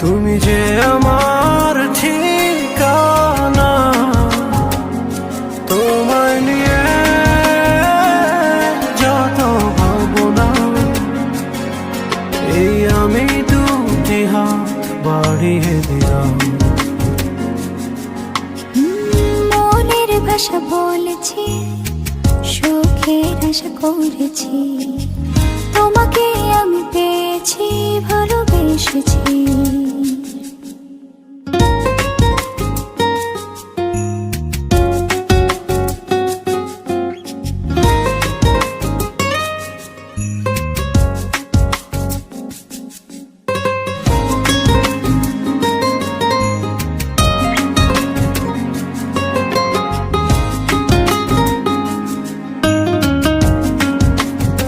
তুমি যে আমার ঠিকানা, তোমায় নিয়ে যত ভাবনা, এই আমি দুটি হাত বাড়িয়ে দিলাম। মনের ভাষা বলেছি, সুখের আশা করেছি।